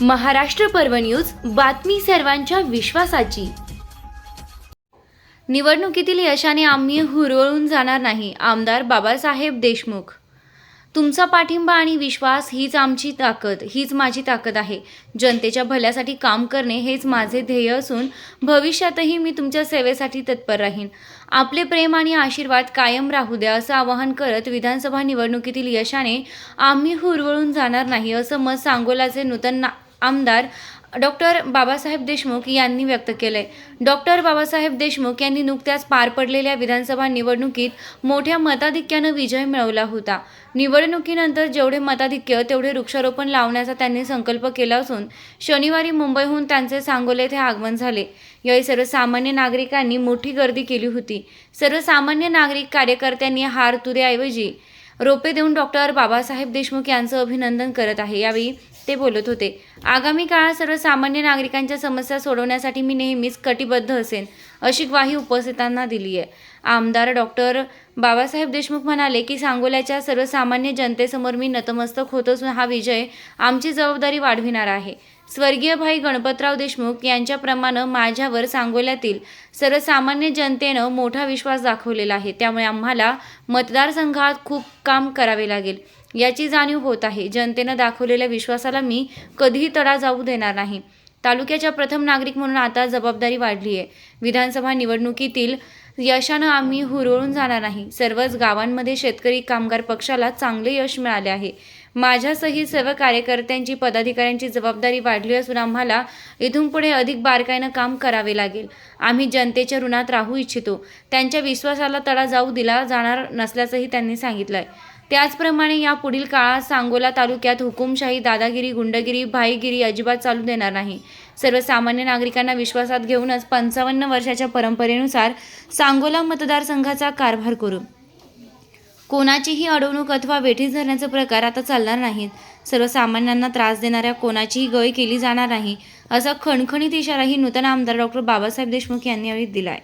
महाराष्ट्र पर्व न्यूज बातमी सर्वांच्या विश्वासाची. निवडणुकीतील यशाने आम्ही हुरळून जाणार नाही आमदार बाबासाहेब देशमुख. तुमचा पाठिंबा आणि विश्वास हीच आमची ताकद हीच माझी ताकद आहे. जनतेच्या भल्यासाठी काम करणे हेच माझे ध्येय असून भविष्यातही मी तुमच्या सेवेसाठी तत्पर राहीन. आपले प्रेम आणि आशीर्वाद कायम राहू द्या असं आवाहन करत विधानसभा निवडणुकीतील यशाने आम्ही हुरवळून जाणार नाही असं मत सांगोलाचे नूतन ना- आमदार डॉक्टर बाबासाहेब देशमुख यांनी व्यक्त केले डॉक्टर बाबासाहेब देशमुख यांनी नुकत्याच पार पडलेल्या विधानसभा निवडणुकीत मोठ्या मताधिक्यानं विजय मिळवला होता. निवडणुकीनंतर जेवढे मताधिक्य तेवढे वृक्षारोपण लावण्याचा त्यांनी संकल्प केला असून शनिवारी मुंबईहून त्यांचे सांगोले येथे आगमन झाले. यावेळी सर्वसामान्य नागरिकांनी मोठी गर्दी केली होती. सर्वसामान्य नागरिक कार्यकर्त्यांनी हार तुरेऐवजी रोपे देऊन डॉक्टर बाबासाहेब देशमुख यांचं अभिनंदन करत आहे. यावेळी ते बोलत होते आगामी काळात सर्वसामान्य नागरिकांच्या समस्या सोडवण्यासाठी मी नेहमीच कटिबद्ध असेन अशी ग्वाही उपस्थितांना दिली आहे आमदार डॉक्टर बाबासाहेब देशमुख म्हणाले की सांगोल्याच्या सर्वसामान्य जनतेसमोर मी नतमस्तक होत असून हा विजय आमची जबाबदारी वाढविणार आहे. स्वर्गीय भाई गणपतराव देशमुख यांच्याप्रमाणे माझ्यावर सांगोल्यातील सर्वसामान्य जनतेनं मोठा विश्वास दाखवलेला आहे. त्यामुळे आम्हाला मतदारसंघात खूप काम करावे लागेल. याची जाणीव होत आहे. जनतेनं दाखवलेल्या विश्वासाला मी कधीही तडा जाऊ देणार नाही. तालुक्याच्या प्रथम नागरिक म्हणून आता जबाबदारी वाढली आहे विधानसभा निवडणुकीतील यशानं आम्ही हुरळून जाणार नाही. सर्वच गावांमध्ये शेतकरी कामगार पक्षाला चांगले यश मिळाले आहे. माझ्यासहित सर्व कार्यकर्त्यांची पदाधिकाऱ्यांची जबाबदारी वाढली असून आम्हाला इथून पुढे अधिक बारकाईनं काम करावे लागेल. आम्ही जनतेच्या ऋणात राहू इच्छितो. त्यांच्या विश्वासाला तडा जाऊ दिला जाणार नसल्याचंही त्यांनी सांगितलं आहे त्याचप्रमाणे या पुढील काळात सांगोला तालुक्यात हुकुमशाही दादागिरी गुंडगिरी भाईगिरी अजिबात चालू देणार नाही. सर्वसामान्य नागरिकांना विश्वासात घेऊनच पंचावन्न वर्षाच्या परंपरेनुसार सांगोला मतदारसंघाचा कारभार करू. कोणाचीही अडवणूक अथवा वेठीस धरण्याचे प्रकार आता चालणार नाहीत. सर्वसामान्यांना त्रास देणाऱ्या कोणाचीही गय केली जाणार नाही असा खणखणीत इशाराही नूतन आमदार डॉक्टर बाबासाहेब देशमुख यांनी यावेळी दिला आहे